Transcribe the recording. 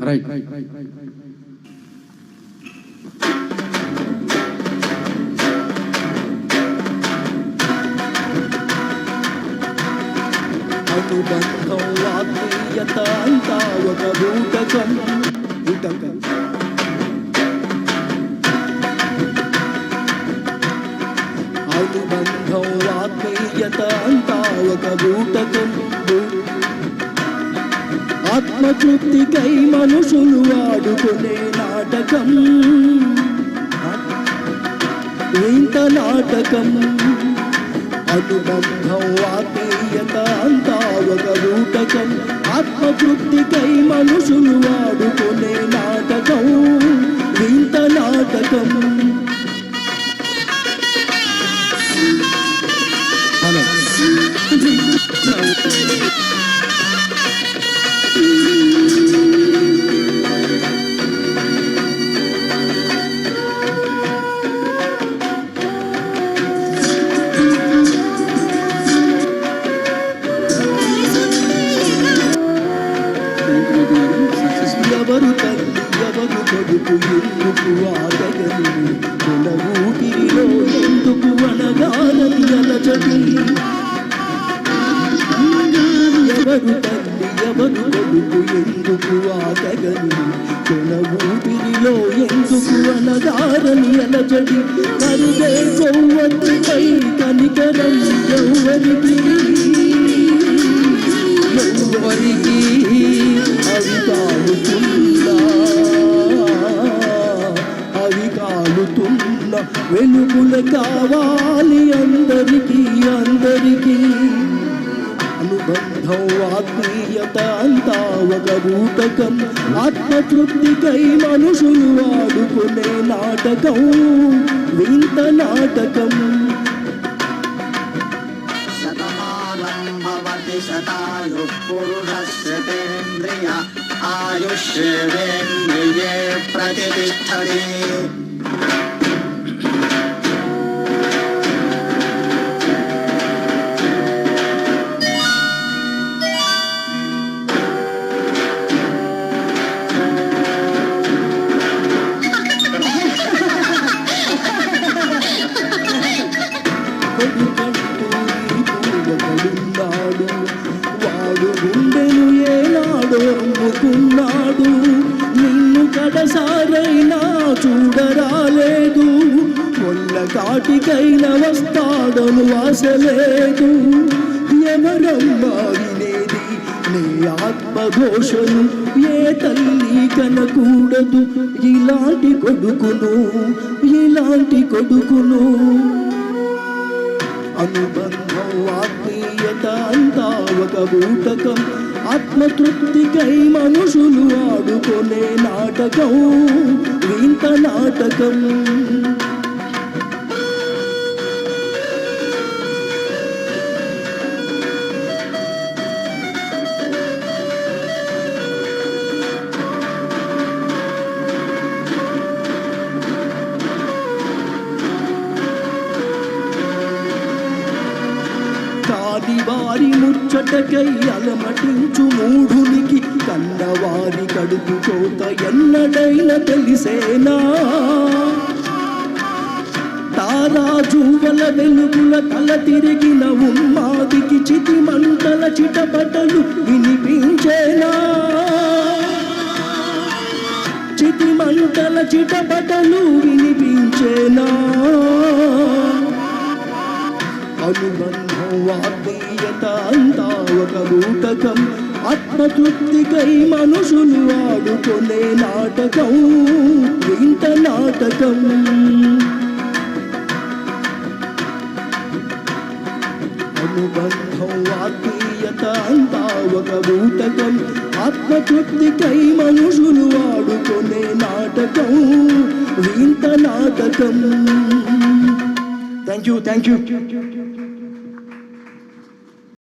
Right అనుబంధం ఆత్మీయత అంతా ఒక బూటకం బూటకం అనుబంధం ఆత్మీయత అంతా ఒక బూటకం బూ- ఆత్మతృప్తికై మనుషులు ఆడుకునే నాటకం. ఇంత నాటకం? అనుబంధం ఆత్మీయత అంతా ఒక రూటకం ఆత్మతృప్తికై మనుషులు ఆడుకునే నాటకం. ఇంత నాటకం? Thank you. ఎందుకు ఆగగను కుల ఊపిరిలో ఎందుకు అనగాలని అలచటి ఎవరు తల్లి ఎవరు కొడుకు ఎందుకు ఆగగను కుల ఊపిరిలో ఎందుకు అనగారని అలచడి కరుదే కొవ్వొత్తిపై కనికరం ఎవరికి వెలుగుల కావాలి అందరికీ అందరికీ. అనుబంధం ఆత్మీయత అంతా ఒక రూపకం. ఆత్మతృప్తికై మనుషులు ఆడుకునే నాటకం వింత నాటకం. శతాయు ఆయుష్యేంద్రియే ప్రతిష్టతే. అమ్ముకున్నాడు నిన్ను కడసారైనా చూడరాలేదు మొన్న కాటికైనా వస్తాడను వాసలేదు. ఎవరమ్మా వినేది నీ ఆత్మఘోషను ఏ తల్లి కనకూడదు ఇలాంటి కొడుకును ఇలాంటి కొడుకును. అనుబంధం ఆత్మీయత అంతా ఒక బూటకం ఆత్మతృప్తికై మనుషులు ఆడుకునే నాటకం వింత నాటకం. కాని వారి ముచ్చటకై అలమటించు మూఢునికి కన్నవారి కడుపు కోత ఎన్నడైన తెలిసేనా? తారాజువల వెలుగుల తల తిరిగిన ఉన్మాదికి చితి మంటల చిటపటలు వినిపించేనా? చితి మంటల చిటపటలు వినిపించేనా? ఆత్మీయత అంతా ఒక భూతకం ఆత్మతృప్తికై మనుషులు ఆడుకునే నాటకం వింత నాటకం. అనుబంధం ఆత్మీయత అంతా ఒక భూతకం. ఆత్మతృప్తికై మనుషులు ఆడుకునే నాటకం వింత నాటకం. Thank you thank you